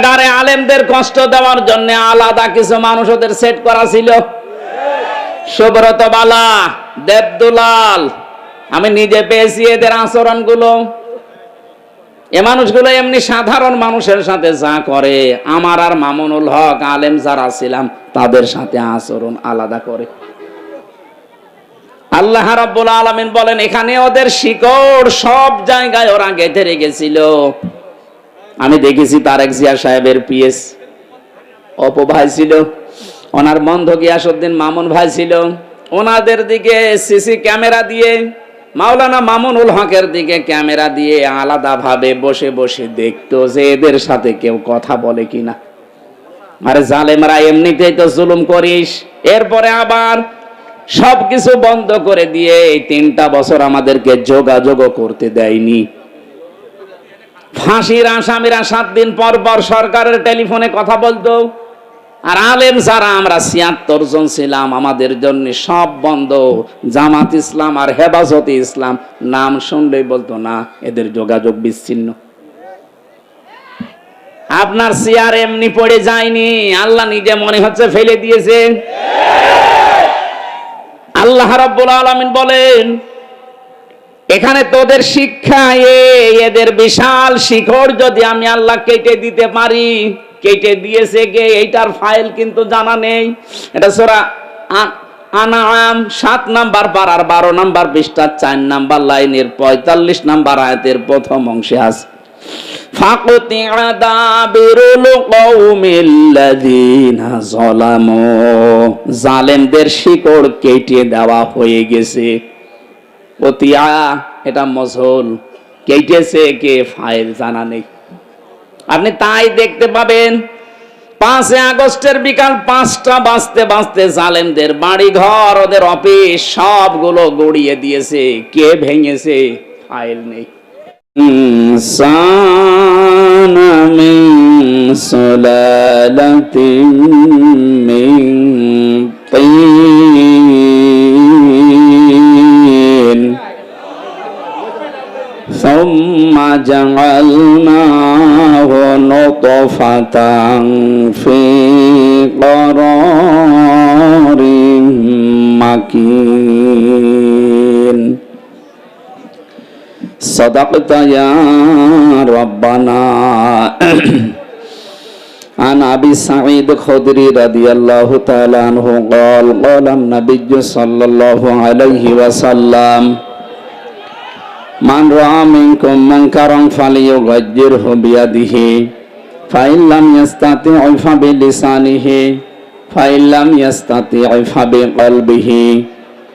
কারাগারে আলেমদের কষ্ট দেওয়ার জন্য আলাদা কিছু মানুষ ওদের সেট করা ছিল। সুব্রত বালা, দেবদুলাল, আমি নিজে পেয়েছি এদের আচরণগুলো। এ মানুষগুলো এমনি সাধারণ মানুষের সাথে যা করে, আমার আর মামুনুল হক আলেম যারা ছিলাম, তাদের সাথে আচরণ আলাদা করে। আল্লাহ রাব্বুল আলামিন বলেন, এখানে ওদের শিকড় সব জায়গায় ওরা গেঁথে রেখেছিল। আমি দেখেছি তারেক জিয়া সাহেবের পিএস। অপু ভাই ছিল, ওনার বন্ধ গিয়াসুদ্দিন মামুন ভাই ছিল। ওনাদের দিকে সিসি ক্যামেরা দিয়ে, মাওলানা মামুনুল হকের দিকে ক্যামেরা দিয়ে আলাদাভাবে বসে বসে দেখতো যে এদের সাথে কেউ কথা বলে কিনা। আরে জালেমরা এমনিতেই তো জুলুম করিস। এরপরে আবার সবকিছু বন্ধ করে দিয়ে এই তিনটা বছর আমাদেরকে যোগাযোগ করতে দেয়নি। ফাঁসির আসামিরা সাত দিন পর পর সরকারের টেলিফোনে কথা বলতো। আর আলেম যারা, আমরা ছিয়াত্তর জন ছিলাম, আমাদের জন্য সব বন্ধ। জামাত ইসলাম আর হেফাজতে ইসলাম, নাম শুনলেই বলতো, না, এদের যোগাযোগ বিচ্ছিন্ন। আপনার চেয়ার এমনি পড়ে যায়নি, আল্লাহ নিজে মনে হচ্ছে ফেলে দিয়েছে। আল্লাহ রাব্বুল আলামিন বলেন এখানে তোদের শিক্ষা এ এদের বিশাল শিখড় যদি আমি আল্লাহ কেটে দিতে পারি কেটে দিয়েছে কে এইটার ফাইল কিন্তু জানা নেই এটা সোরা আ- আনাম সাত নাম্বার পাড়ার বারো নাম্বার পৃষ্ঠার চার নাম্বার লাইনের পঁয়তাল্লিশ নাম্বার আয়াতের প্রথম অংশে আছে فَقُطِعَ دَابِرُ الْقَوْمِ الَّذِينَ ظَلَمُوا জালেমদের শিকড় কেটে দেওয়া হয়ে গেছে এটা মজল কেটেছে কে ফাইল, জানা নেই। আপনি তাই দেখতে পাবেন, পাঁচে আগস্টের বিকাল পাঁচটা বাঁচতে বাঁচতে জালেমদের বাড়ি ঘর ওদের অফিস, সবগুলো গড়িয়ে দিয়েছে। কে ভেঙেছে? ফাইল নেই। সোলালতিন ثم جعلناه نطفة في قرار مكين صدقت يا ربنا عن ابي سعيد الخدري رضي الله تعالى عنه قال قال النبي صلى الله عليه وسلم من راى منكم منكرا فليغيره بيده فان لم يستطع فبلسانه فان لم يستطع فبقلبه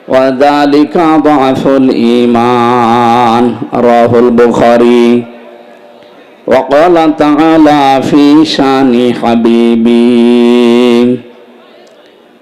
وذلك ضعف الإيمان رواه البخاري وقال تعالى في شان حبيبي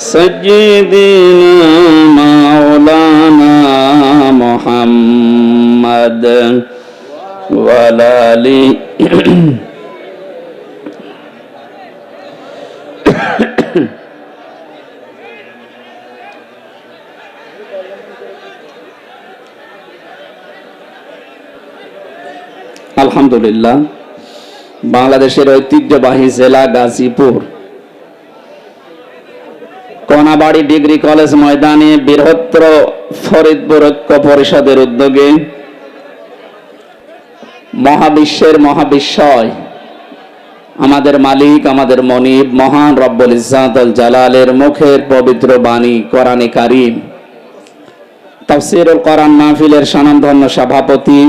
سيدنا مولانا محمد وعلى آله আলহামদুলিল্লাহ বাংলাদেশের ঐতিহ্যবাহী জেলা গাজীপুর কোনাবাড়ি ডিগ্রি কলেজ ময়দানে বৃহত্তর ফরিদপুর ঐক্য পরিষদের উদ্যোগে মহাবিশ্বের মহাবিশ্বয়, আমাদের মালিক, আমাদের মনিব, মহান রব্বুল ইজাতুল জালালের মুখের পবিত্র বাণী, কোরআনে কারিম। তাফসিরুল কোরআন মাহফিলের স্বনামধন্য সভাপতি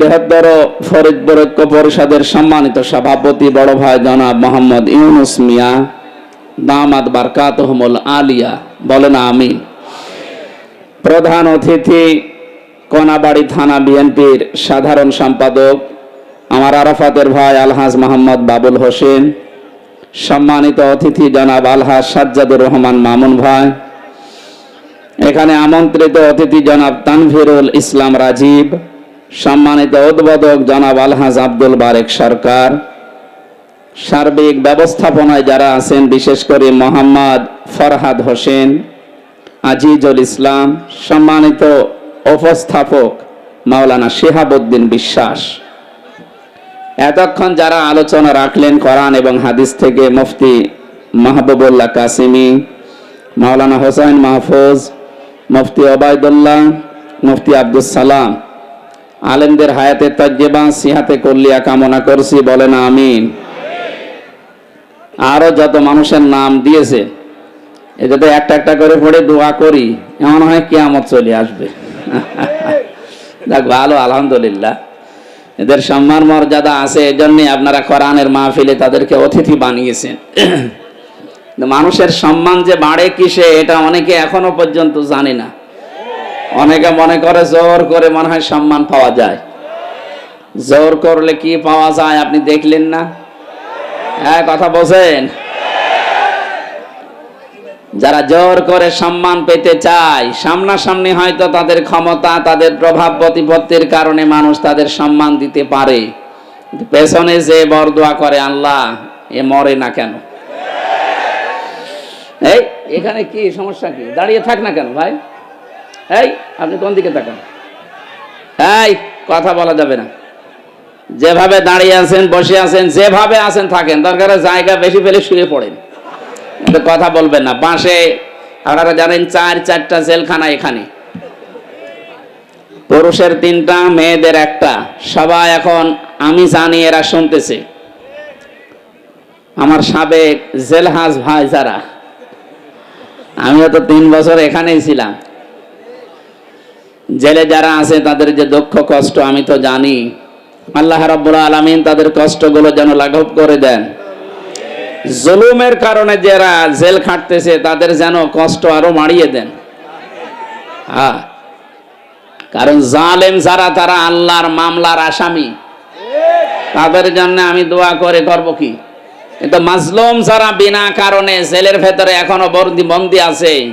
বৃহত্তর ফরিদপুর ঐক্য পরিষদের সম্মানিত সভাপতি বড় ভাই জনাব মোহাম্মদ ইউনুস মিয়া দামাদ বারকাতহমুল আলিয়া, বলেন আমি প্রধান অতিথি, কনাবাড়ি থানা বিএনপির সাধারণ সম্পাদক, আমার আরাফাতের ভাই আলহাজ মোহাম্মদ বাবুল হোসেন, সম্মানিত অতিথি জনাব আলহাজ সাজ্জাদুর রহমান মামুন ভাই, এখানে আমন্ত্রিত অতিথি জনাব তানভিরুল ইসলাম রাজীব সম্মানিত উদ্বোধক জনাব আলহাজ আব্দুল বারেক সরকার, সার্বিক ব্যবস্থাপনায় যারা আছেন, বিশেষ করে মোহাম্মদ ফরহাদ হোসেন, আজিজুল ইসলাম, সম্মানিত উপস্থাপক মাওলানা শিহাবুদ্দিন বিশ্বাস। এতক্ষণ যারা আলোচনা রাখলেন কোরআন এবং হাদিস থেকে, মুফতি মাহবুবুল্লাহ কাসিমি, মাওলানা হোসাইন মাহফুজ, মুফতি ওবায়দুল্লাহ, মুফতি আব্দুল সালাম আলেমদের হায়াতে তজ্জেবা সিহাতে করলিয়া কামনা করছি, বলেন আমিন। আরও যত মানুষের নাম দিয়েছে, এ যদি একটা একটা করে পড়ে দোয়া করি, এমন হয় কেয়ামত চলে আসবে। দেখ, ভালো, আলহামদুলিল্লাহ। এদের সম্মান মর্যাদা আছে, এজন্যই আপনারা কোরআনের মাহফিলে তাদেরকে অতিথি বানিয়েছেন। মানুষের সম্মান যে বাড়ে কিসে, এটা অনেকে এখনও পর্যন্ত জানে না। অনেকে মনে করে জোর করে মনে হয় সম্মান পাওয়া যায়। জোর করলে কি পাওয়া যায় আপনি দেখলেন না? হ্যাঁ কথা বলছেন? যারা জোর করে সম্মান পেতে চায়, সামনাসামনি হয়তো তাদের ক্ষমতা, তাদের প্রভাব প্রতিপত্তির কারণে মানুষ তাদের সম্মান দিতে পারে। পেছনে যে বরদোয়া করে আল্লাহ, এ মরে না কেন? এই, এখানে কি সমস্যা কি? দাঁড়িয়ে থাক না কেন ভাই? এই, আপনি কোন দিকে তাকান? এই, কথা বলা যাবে না। যেভাবে দাঁড়িয়ে আছেন, বসে আছেন, যেভাবে আছেন, থাকেন। দরকার জায়গা বেশি পেলে শুয়ে পড়েন। কিন্তু কথা বলবেন না। বাসে আপনারা জানেন, চার, চারটা জেলখানা এখানে। পুরুষের তিনটা, মেয়েদের একটা। সবাই এখন আমি জানি এরা শুনতেছে। আমার সাবেক জেলহাজ ভাই যারা, আমিও তো তিন বছর এখানেই ছিলাম। জেলে যারা আছে, তাদের যে দুঃখ, কষ্ট, আমি তো জানি। আল্লাহ রাব্বুল আলামিন তাদের কষ্টগুলো যেন লাঘব করে দেন। জুলুমের কারণে যারা জেল খাটতেছে, তাদের যেন কষ্ট আরও মারিয়ে দেন। হ্যাঁ। কারণ জালেম যারা, তারা আল্লাহর মামলার আসামি। তাদের জন্য আমি দোয়া করে করব কি? কিন্তু মাজলুম যারা বিনা কারণে জেলের ভেতরে এখনও বন্দি বন্দি আছে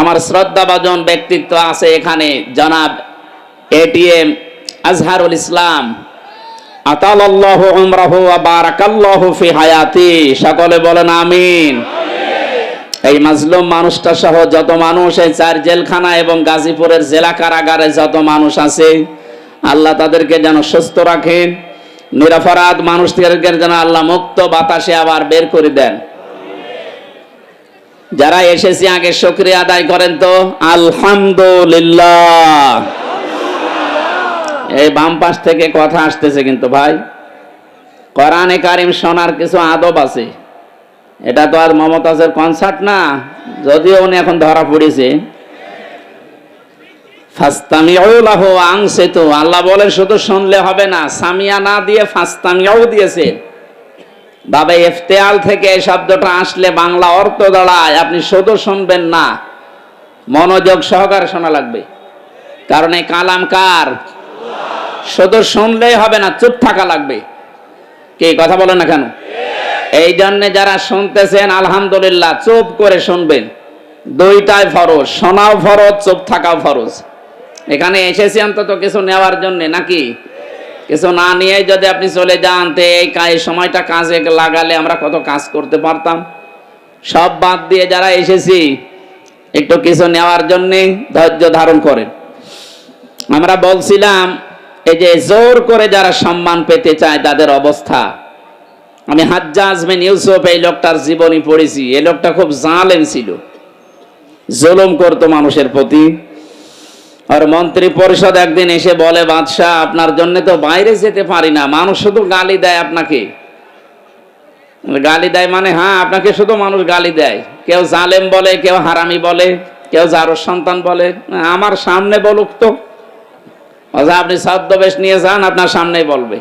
আমার শ্রদ্ধাভাজন ব্যক্তিত্ব আছে এখানে, জনাব এটিএম আজহারুল ইসলাম। আতালাল্লাহু এই মাজলুম মানুষটা সহ যত মানুষ, এই চার জেলখানা এবং গাজীপুরের জেলা কারাগারে যত মানুষ আছে, আল্লাহ তাদেরকে যেন সুস্থ রাখেন। নিরাপরাধ মানুষদেরকে যেন আল্লাহ মুক্ত বাতাসে আবার বের করে দেন। যারা এসেছে আগে শুকরিয়া আদায় করেন তো, আলহামদুলিল্লাহ। এই বাম পাশ থেকে কথা আসতেছে কিন্তু ভাই। কোরআনে কারিম শোনার কিছু আদব আছে। এটা তো আর মমতাজের কনসার্ট না, যদিও উনি এখন ধরা পড়েছে। আল্লাহ বলেন, শুধু শুনলে হবে না, সামিয়া না দিয়ে ফাস্তামিয়াও দিয়েছে। বাবা ইফতেয়াল থেকে এই শব্দটা আসলে বাংলা অর্থ দাঁড়ায়। আপনি শুধু শুনবেন না, মনোযোগ সহকারে শোনা লাগবে। কারণ এই কালাম কার? শুধু শুনলেই হবে না, চুপ থাকা লাগবে। কে, কথা বলেন না কেন? এই জন্যে যারা শুনতেছেন, আলহামদুলিল্লাহ, চুপ করে শুনবেন। দুইটাই ফরজ, শোনাও ফরজ, চুপ থাকাও ফরজ। এখানে এসেছি অন্তত কিছু নেওয়ার জন্য, নাকি? কিছু না নিয়ে যদি আপনি চলে যান, তো এই কাজ, সময়টা কাজে লাগালে আমরা কত কাজ করতে পারতাম? সব বাদ দিয়ে যারা এসেছি, একটু কিছু নেওয়ার জন্যে ধৈর্য ধারণ করেন। আমরা বলছিলাম, এই যে জোর করে যারা সম্মান পেতে চায় তাদের অবস্থা। আমি হাজ্জাজ বিন ইউসুফ, এই লোকটার জীবনী পড়েছি। এই লোকটা খুব জালেম ছিল। জুলুম করতো মানুষের প্রতি। আর মন্ত্রী পরিষদ একদিন এসে বলে, বাদশাহ, আপনার জন্য তো বাইরে যেতে পারি না। মানুষ শুধু গালি দেয় আপনাকে। গালি দেয় মানে হ্যাঁ আপনাকে শুধু মানুষ গালি দেয়। কেউ জালেম বলে, কেউ হারামি বলে, কেউ জারোর সন্তান বলে। আমার সামনে বলুক তো। আপনি ছদ্মবেশ নিয়ে যান, আপনার সামনেই বলবে।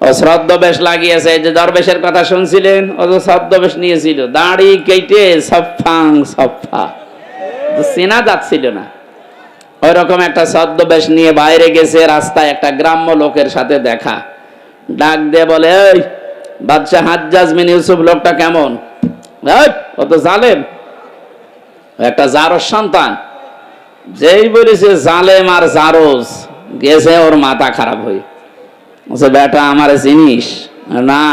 ও ছদ্মবেশ লাগিয়েছে যে দরবেশের কথা শুনছিলেন, ও তো ছদ্মবেশ নিয়েছিল। দাড়ি কেটে সফাং সফা চেনা যাচ্ছিল না। ওই রকম একটা ছদ্মবেশ নিয়ে বাইরে গেছে, রাস্তায় একটা গ্রাম্য লোকের সাথে দেখা। ডাক দিয়ে বলে ওই বাদশাহ হাজ্জাজ বিন ইউসুফ লোকটা কেমন? ও তো জালেম। একটা জারস সন্তান। যেই বলেছে জালেম আর জারজ, গেছে ওর মাথা খারাপ হয়ে। বলছে, বেটা, আমার জিনিস না।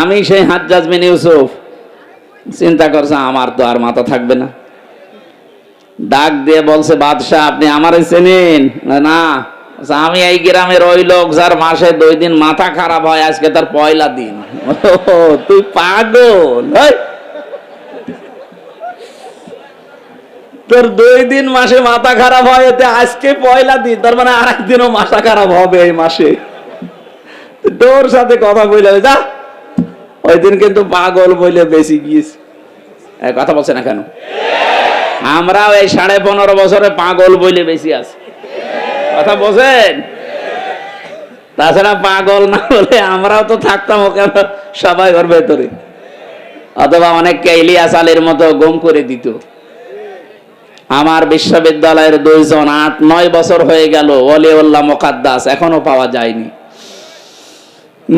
আমি সেই হাজ্জাজ বিন ইউসুফ। চিন্তা করছে, আমার তো আর মাথা থাকবে না। ডাক দিয়ে বলছে, বাদশাহ, আপনি আমারে চেনেন? না আমি এই গ্রামের ওই লোক যার মাসে দুই দিন মাথা খারাপ হয়, আজকে তার পয়লা দিন। তুই পাগল তোর দুই দিন মাসে মাথা খারাপ হয়, এতে আজকে পয়লা দিন, তার মানে আর একদিনও মাথা খারাপ হবে এই মাসে। তোর সাথে কথা বলে যা। ওই দিন কিন্তু পাগল বলে বেশি গিয়েছে। কথা বলছে না কেন? আমরাও এই সাড়ে পনেরো বছরে পাগল বইলে বেশি আছে। কথা বোঝেন? তাছাড়া পাগল না বলে আমরাও তো থাকতাম ওকে সবাই ওর ভেতরে। অথবা অনেককে ইলিয়াস আলীর মতো গম করে দিত। আমার বিশ্ববিদ্যালয়ের দুইজন আট, নয় বছর হয়ে গেল অলিউল্লাহ মোকাদ্দাস, এখনও পাওয়া যায়নি।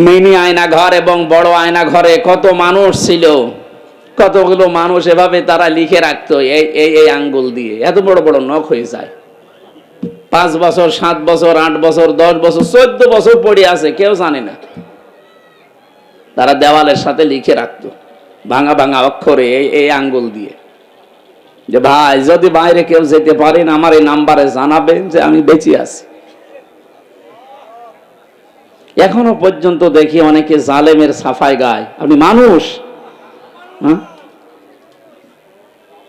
মিনি আয়না ঘর এবং বড় আয়না ঘরে কত মানুষ ছিল? কতগুলো মানুষ এভাবে তারা লিখে রাখতো এই এই এই আঙ্গুল দিয়ে। এত বড় বড় নখ হয়ে যায়। পাঁচ বছর, সাত বছর, আট বছর, দশ বছর, চোদ্দ বছর পড়ে আছে, কেউ জানে না। তারা দেওয়ালের সাথে লিখে রাখতো, ভাঙা ভাঙা অক্ষরে এই এই আঙ্গুল দিয়ে। যে ভাই, যদি বাইরে কেউ যেতে পারেন আমার এই নাম্বারে জানাবেন যে আমি বেঁচে আছি। এখনও পর্যন্ত দেখি অনেকে জালেমের সাফাই গায়। আপনি মানুষ?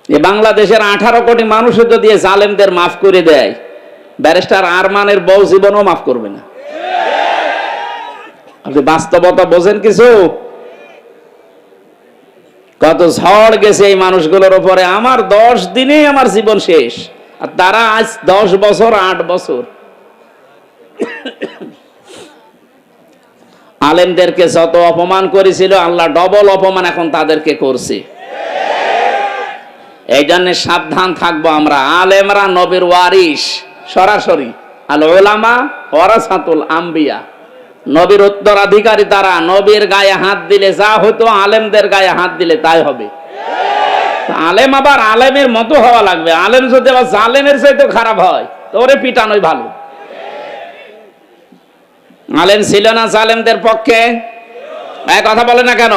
এ বাংলাদেশের আঠারো কোটি মানুষের যদি জালেমদের মাফ করে দেয়। ব্যারিস্টার আরমানের বউ জীবনও মাফ করবে না। আপনি বাস্তবতা বোঝেন কিছু? কত ঝড় গেছে এই মানুষগুলোর উপরে। আমার দশ দিনে আমার জীবন শেষ। আর তারা আজ দশ বছর, আট বছর। আলেমদেরকে যত অপমান করেছিল, আল্লাহ ডবল অপমান এখন তাদেরকে করছে। এই জন্য সাবধান থাকব আমরা। আলেমরা নবীর ওয়ারিস সরাসরি। আল ওলামা ওয়ারাসাতুল আম্বিয়া। নবীর উত্তরাধিকারী তারা, নবীর গায়ে হাত দিলে যা হতো, আলেমদের গায়ে হাত দিলে তাই হবে। আলেম আবার আলেমের মতো হওয়া লাগবে। আলেম যদি আবার জালেমের চাইতে খারাপ হয় তোরে পিটানোই ভালো। আলেম ছিল না জালেমদের পক্ষে? এক কথা বলে না কেন?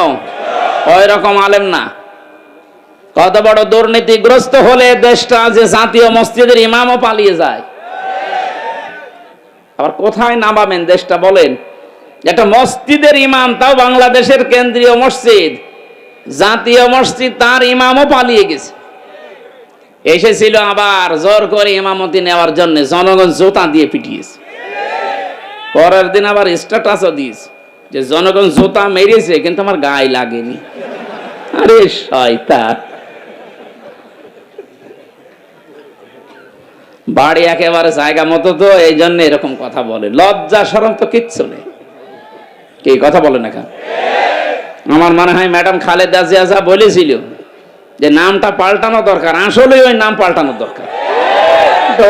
ওই রকম আলেম না। কত বড় দুর্নীতিগ্রস্ত হলে দেশটা যে জাতীয় মসজিদের ইমামও পালিয়ে যায়। আবার কোথায় নামাবেন দেশটা বলেন? একটা মসজিদের ইমাম তাও বাংলাদেশের কেন্দ্রীয় মসজিদ। জাতীয় মসজিদ তার ইমামও পালিয়ে গেছে। এসেছিল আবার জোর করে ইমামতি নেওয়ার জন্য জনগণ জোতা দিয়ে পিটিয়েছে। পরের দিন আবার স্ট্যাটাসও দিস যে জনগণ জোতা মেরেছে, কিন্তু আমার গায়ে লাগেনি। আরে শয়তান। বাড়ি একেবারে জায়গা মতো তো, এই জন্য এরকম কথা বলে। লজ্জা সরম তো কিচ্ছু নেই। কি, কথা বলে না আমার মনে হয় ম্যাডাম খালেদা জিয়া বলেছিল যে নামটা পাল্টানো দরকার আসলে ওই নাম পাল্টানো দরকার।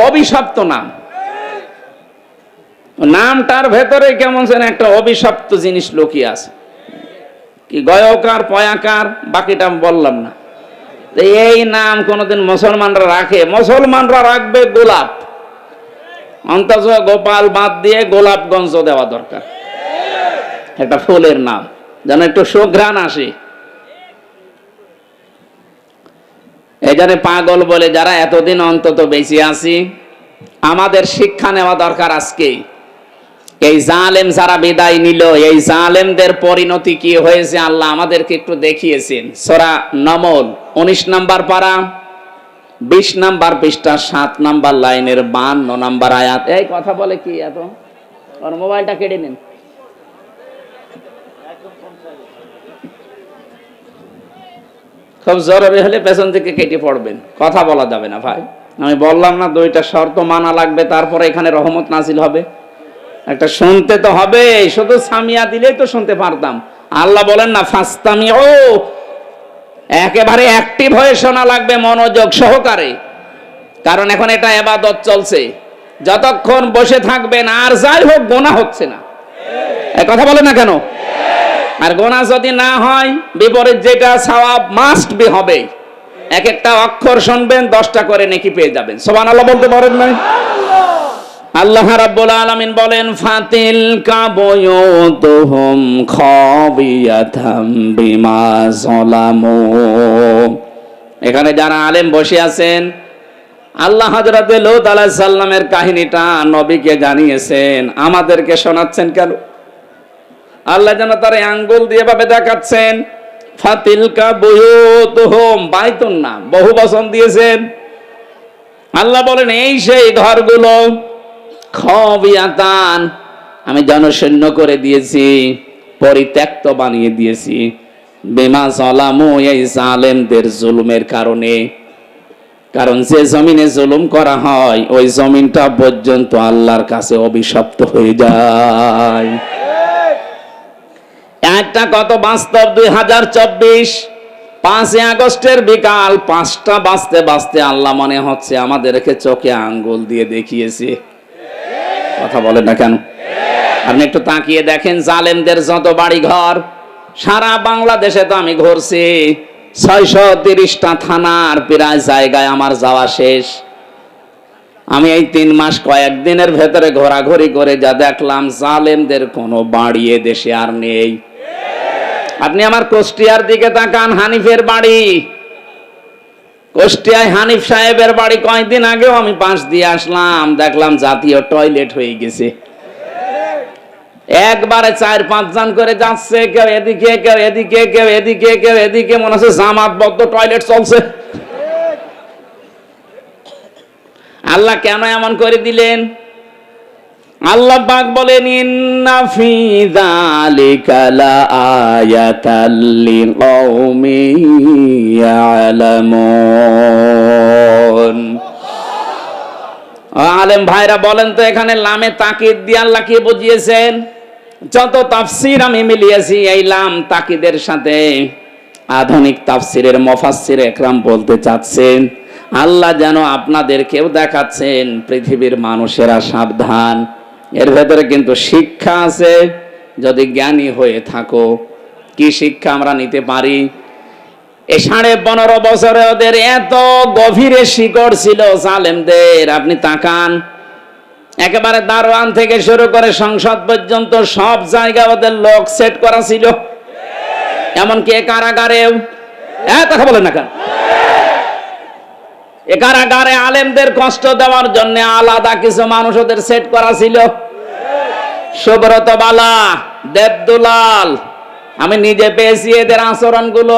অভিশপ্ত নাম। নামটার ভেতরে কেমন যেন একটা অভিশপ্ত জিনিস লুকিয়ে আছে। কি গয়কার, পয়াকার, বাকিটা বললাম না। এই নাম কোনোদিন মুসলমানরা রাখে। মুসলমানরা রাখবে গোলাপ। অন্তত গোপাল বাদ দিয়ে গোলাপগঞ্জ দেওয়া দরকার। একটা ফুলের নাম। যেন একটু সুঘ্রাণ আসে। এই পাগল বলে যারা এতদিন অন্তত বেশি আছি, আমাদের শিক্ষা নেওয়া দরকার আজকেই। এই জালেম যারা বিদায় নিল, এই জালেমদের পরিণতি কি হয়েছে আল্লাহ আমাদেরকে একটু দেখিয়েছেন। সরা নমল, উনিশ নাম্বার পারা, বিশ নাম্বার পৃষ্ঠা, সাত নাম্বার লাইনের বান্ন নাম্বার আয়াত। এই কথা বলে কি এত? ওর মোবাইলটা কেড়ে নিন। খুব জরুরি হলে পেছন থেকে কেটে পড়বেন। কথা বলা যাবে না ভাই। আমি বললাম না, দুইটা শর্ত মানা লাগবে, তারপরে এখানে রহমত নাজিল হবে। একটা শুনতে তো হবে, শুধু সামিয়া দিলেই তো শুনতে পারতাম। আল্লাহ বলেন না ফাস্তামি ও একেবারে অ্যাক্টিভ হয়ে শোনা লাগবে মনোযোগ সহকারে। কারণ এখন এটা এবাদত চলছে। যতক্ষণ বসে থাকবেন, আর যাই হোক, গোনা হচ্ছে না। কথা বলে না কেন? আর গোনা যদি না হয়, বিপরীত যেটা সওয়াব মাস্ট বি হবে। এক একটা অক্ষর শুনবেন, দশটা করে নেকি পেয়ে যাবেন। সোবান আল্লাহ বলতে পারেন নাই? আল্লাহ রাব্বুল আলামিন বলেন ফাতিল কাবয়ুতুহুম খাবিয়াতাম বিমা যালামু। এখানে যারা আলেম বসে আছেন, আল্লাহ হযরতে লূত আলাইহিস সালামের কাহিনীটা নবীকে জানিয়েছেন। আমাদেরকে শোনাচ্ছেন কেন? আল্লাহ যেন তার আঙ্গুল দিয়ে ভাবে দেখাচ্ছেন, ফাতিলকা বুয়ুতুহুম। বাইতুন না বহু বচন দিয়েছেন। আল্লাহ বলেন, এই সেই ঘরগুলো খবিয়াতান। আমি জনশূন্য করে দিয়েছি, পরিত্যক্ত বানিয়ে দিয়েছি। বেমা জলামু এই জালেমদের জুলুমের কারণে। কারণ যে জমিনে জুলুম করা হয়, ওই জমিনটা পর্যন্ত আল্লাহর কাছে অভিশপ্ত হয়ে যায়। একটা কত বাস্তব? দুই হাজার চব্বিশ। পাঁচই আগস্টের বিকাল পাঁচটা বাঁচতে বাঁচতে আল্লাহ মনে হচ্ছে আমাদেরকে চোখে আঙ্গুল দিয়ে দেখিয়েছে। কথা বলেন না কেন? আপনি একটু তাকিয়ে দেখেন, জালেমদের যত বাড়ি ঘর সারা বাংলাদেশে তো আমি ঘুরছি। ছয়শো তিরিশটা থানার প্রায় জায়গায় আমার যাওয়া শেষ। আমি এই তিন মাস কয়েকদিনের ভেতরে ঘোরাঘুরি করে যা দেখলাম, জালেমদের কোনো বাড়ি এ দেশে আর নেই। আপনি আমার কুষ্টিয়ার দিকে তাকান, হানিফের বাড়ি। কুষ্টিয়ায় হানিফ সাহেবের বাড়ি কয়েকদিন আগেও আমি পাশ দিয়ে আসলাম, দেখলাম জাতীয় টয়লেট হয়ে গেছে। একবারে চার পাঁচ জন করে যাচ্ছে, কেউ এদিকে কেউ এদিকে কেউ এদিকে কেউ এদিকে, মনে হচ্ছে জামাতবদ্ধ টয়লেট চলছে। আল্লাহ কেন এমন করে দিলেন? আল্লাহ পাক বলেন, ইন্না ফি যালিকা লাআয়াতাল লিকাউমিন ইয়ালামুন। আলেম ভাইরা বলেন তো, এখানে লামে তাকিদ দিয়ে আল্লাহ কি বুঝিয়েছেন? যত তাফসির আমি মিলিয়েছি, এই লাম তাকিদের সাথে আধুনিক তাফসিরের মফাসসির একরাম বলতে চাচ্ছেন, আল্লাহ যেন আপনাদেরকেও দেখাচ্ছেন, পৃথিবীর মানুষেরা সাবধান। এর ভেতরে কিন্তু শিক্ষা আছে। যদি জ্ঞানী হয়ে থাকো, কি শিক্ষা আমরা নিতে পারি? এই সাড়ে পনেরো বছরে ওদের এত গভীরে শিকড় ছিল জালেমদের। আপনি তাকান, একেবারে দারোয়ান থেকে শুরু করে সংসদ পর্যন্ত সব জায়গায় ওদের লোক সেট করা ছিল। এমনকি এ কারাগারেও। হ্যাঁ কথা বলেন না কেন? কারাগারে আলেমদের কষ্ট দেওয়ার জন্য আলাদা কিছু মানুষ ওদের সেট করা ছিল। সুব্রত বালা, দেবদুলাল, আমি নিজে পেয়েছি এদের আচরণগুলো।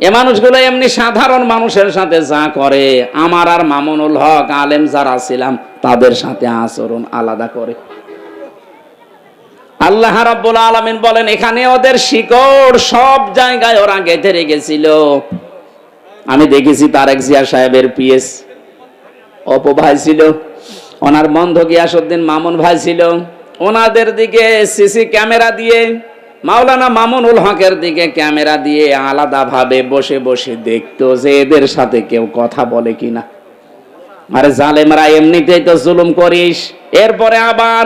এ মানুষগুলো এমনি সাধারণ মানুষের সাথে যা করে, আমার আর মামুনুল হক আলেম যারা ছিলাম, তাদের সাথে আচরণ আলাদা করে। আল্লাহ রাব্বুল আলামিন বলেন, এখানে ওদের শিকড় সব জায়গায় ওরা গেঁথে রেখেছিল। আমি দেখেছি তারেক জিয়া সাহেবের পিএস। অপ ভাই ছিল, ওনার বন্ধ গিয়াসুদ্দিন মামুন ভাই ছিল। ওনাদের দিকে সিসি ক্যামেরা দিয়ে, মাওলানা মামুনুল হকের দিকে ক্যামেরা দিয়ে আলাদাভাবে বসে বসে দেখতো যে এদের সাথে কেউ কথা বলে কিনা। আরে জালেমরা এমনিতেই তো জুলুম করিস। এরপরে আবার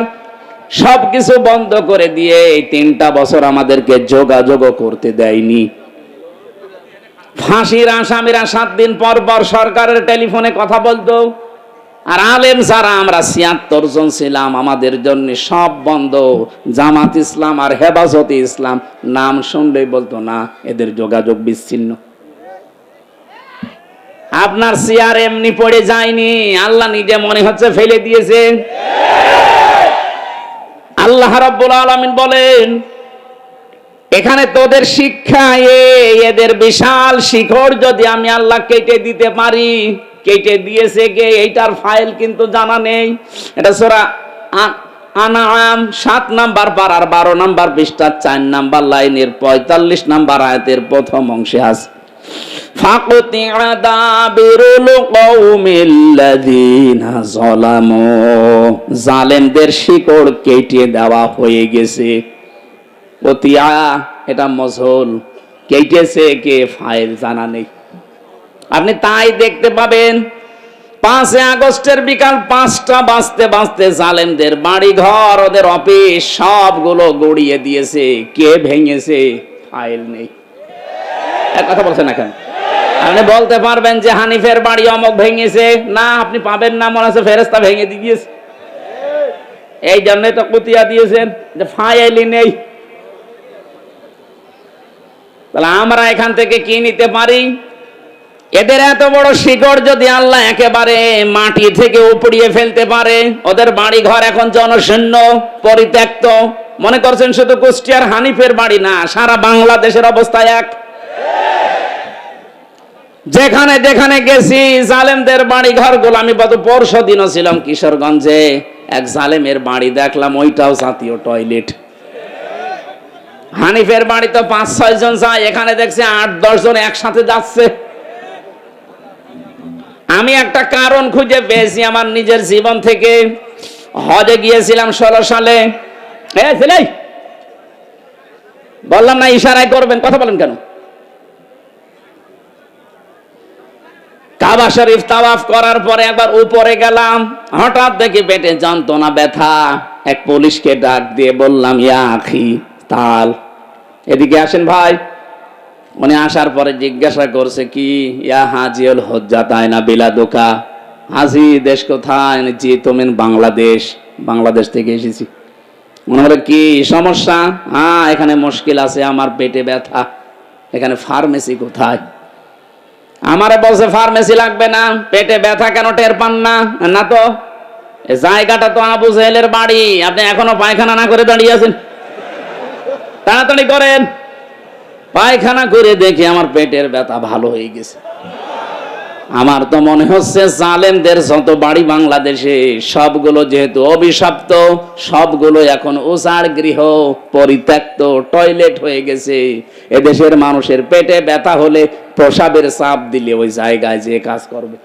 সবকিছু বন্ধ করে দিয়ে এই তিনটা বছর আমাদেরকে যোগাযোগ করতে দেয়নি। ফাঁসির আসামিরা সাত দিন পর পর সরকারের টেলিফোনে কথা বলতো। আর আলেম যারা, আমরা ছিয়াত্তর জন ছিলাম, আমাদের জন্য সব বন্ধ। জামাত ইসলাম আর হেফাজতে ইসলাম, নাম শুনলেই বলতো, না, এদের যোগাযোগ বিচ্ছিন্ন। আপনার চেয়ার এমনি পড়ে যায়নি, আল্লাহ নিজে মনে হচ্ছে ফেলে দিয়েছে। আল্লাহ রাব্বুল আলামিন বলেন এখানে তোদের শিক্ষা এ এদের বিশাল শিখর যদি আমি আল্লাহ কেটে দিতে পারি কেটে দিয়েছে কে এইটার ফাইল কিন্তু জানা নেই এটা সোরা আনাম সাত নাম্বার পাড়ার বারো নাম্বার পৃষ্ঠার চার নাম্বার লাইনের পঁয়তাল্লিশ নাম্বার আয়াতের প্রথম অংশে আছে فَقُطِعَ دَابِرُ الْقَوْمِ الَّذِينَ ظَلَمُوا জালেমদের শিকড় কেটে দেওয়া হয়ে গেছে কতিয়া এটা মজহল। কেটেছে কে ফাইল, জানা নেই। আপনি তাই দেখতে পাবেন, পাঁচই আগস্টের বিকাল পাঁচটা বাজতে বাজতে জালেমদের বাড়ি ঘর ওদের অফিস, সবগুলো গড়িয়ে দিয়েছে। কে ভেঙেছে? ফাইল নেই। এক কথা বলছেন এখন আপনি বলতে পারবেন যে হানিফের বাড়ি অমক ভেঙেছে। না, আপনি পাবেন না, মনে হচ্ছে ফেরেস্তা ভেঙে দিয়েছে। এই জন্যই তো কুতিয়া দিয়েছেন যে ফাইলই নেই। তাহলে আমরা এখান থেকে কি নিতে পারি? এদের এত বড় শিকড় যদি আল্লাহ একেবারে মাটি থেকে উপড়িয়ে ফেলতে পারে, ওদের বাড়ি ঘর এখন জনশূন্য, পরিত্যক্ত। মনে করছেন শুধু কুষ্টিয়ার হানিফের বাড়ি না, সারা বাংলাদেশের অবস্থা এক। যেখানে যেখানে গেছি, জালেমদের বাড়ি ঘরগুলো আমি গত পরশু দিনও ছিলাম কিশোরগঞ্জে। এক জালেমের বাড়ি দেখলাম, ওইটাও জাতীয় টয়লেট হানিফের বাড়ি তো পাঁচ, ছয় জন যায়, এখানে দেখছি আট, দশ জন একসাথে যাচ্ছে। আমি একটা কারণ খুঁজে পেয়েছি আমার নিজের জীবন থেকে। হজে গিয়েছিলাম ষোলো সালে। বললাম না, ইশারায় করবেন, কথা বলেন কেন? কাবা শরীফ তাওয়াফ করার পরে একবার উপরে গেলাম। হঠাৎ দেখি পেটে যন্ত্রণা, ব্যথা। এক পুলিশকে ডাক দিয়ে বললাম, ইয়া আখি, তাল। এদিকে আসেন ভাই। উনি আসার পরে জিজ্ঞাসা করছে, কি ইয়া হাজিউল হজ্জা তাই না বিলাদোকা? হাজি দেশ কোথায়? জি তুমিন বাংলাদেশ বাংলাদেশ থেকে এসেছি। মনে হলো কি সমস্যা? হ্যাঁ এখানে মুশকিল আছে, আমার পেটে ব্যথা। এখানে ফার্মেসি কোথায়? আমারে বলছে, ফার্মেসি লাগবে না, পেটে ব্যথা কেন টের পান না? না তো? জায়গাটা তো আবু জেহেলের বাড়ি, আপনি এখনও পায়খানা না করে দাঁড়িয়ে আছেন। তাড়াতাড়ি করেন। পায়খানা করে দেখি আমার পেটের ব্যথা ভালো হয়ে গেছে। আমার তো মনে হচ্ছে জালেমদের যত বাড়ি বাংলাদেশে, সবগুলো যেহেতু অভিশপ্ত, সবগুলো এখন উজাড় গৃহ, পরিত্যক্ত, টয়লেট হয়ে গেছে। এদেশের মানুষের পেটে ব্যথা হলে প্রসাবের চাপ দিলে ওই জায়গায় যে কাজ করবে।